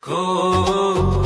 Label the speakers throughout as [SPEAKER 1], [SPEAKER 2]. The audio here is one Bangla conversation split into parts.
[SPEAKER 1] Go.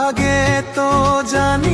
[SPEAKER 1] আগে তো জানি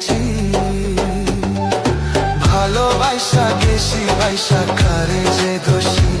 [SPEAKER 1] গেছি ভালোবাসা বেশি বাইসা খারে যে দোষী।